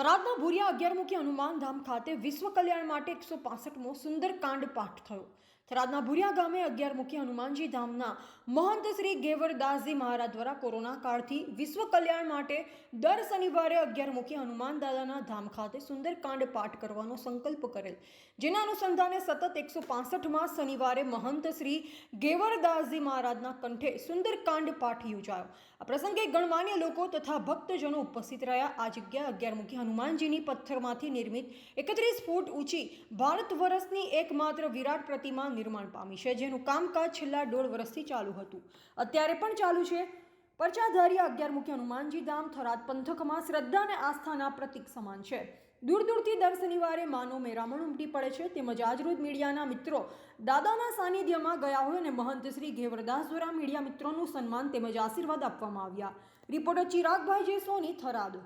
થરાદના ભૂરિયા અગિયારમુખી હનુમાનધામ ખાતે વિશ્વ કલ્યાણ માટે એકસો પાસઠમો સુંદરકાંડ પાઠ થયો. થરાદના ભૂરિયા ગામે અગિયારમુખી હનુમાનજી ધામના મહંત શ્રી ગેવરદાસજી મહારાજ દ્વારા કોરોના કાળથી વિશ્વ કલ્યાણ માટે દર શનિવારે અગિયારમુખી હનુમાન દાદાના ધામ ખાતે સુંદરકાંડ પાઠ કરવાનો સંકલ્પ કરેલ. જેના અનુસંધાને સતત એકસો પાસઠમાં શનિવારે મહંત શ્રી ગેવરદાસજી મહારાજના કંઠે સુંદરકાંડ પાઠ યોજાયો. આ પ્રસંગે ગણમાન્ય લોકો તથા ભક્તજનો ઉપસ્થિત રહ્યા. આ જગ્યા અગિયારમુખી હનુમાનજીની પથ્થરમાંથી નિર્મિત એકત્રીસ ફૂટ ઊંચી ભારત વર્ષની એકમાત્ર વિરાટ પ્રતિમા નિર્માણ પામી છે, જેનું કામકાજ છેલ્લા દોઢ વર્ષથી ચાલુ હતું. અત્યારે પણ ચાલુ છે. પરચાધારી અગિયારમુખી હનુમાનજી ધામ થરાદ પંથકમાં શ્રદ્ધા અને આસ્થાના પ્રતીક સમાન છે. દૂર દૂરથી દર શનિવારે માનો મેરામણ ઉમટી પડે છે. તેમજ આજરોજ મીડિયાના મિત્રો દાદાના સાનિધ્યમાં ગયા હોય અને મહંત શ્રી ઘેવરદાસ દ્વારા મીડિયા મિત્રોનું સન્માન તેમજ આશીર્વાદ આપવામાં આવ્યા. રિપોર્ટર ચિરાગભાઈ જે સોની થરાદ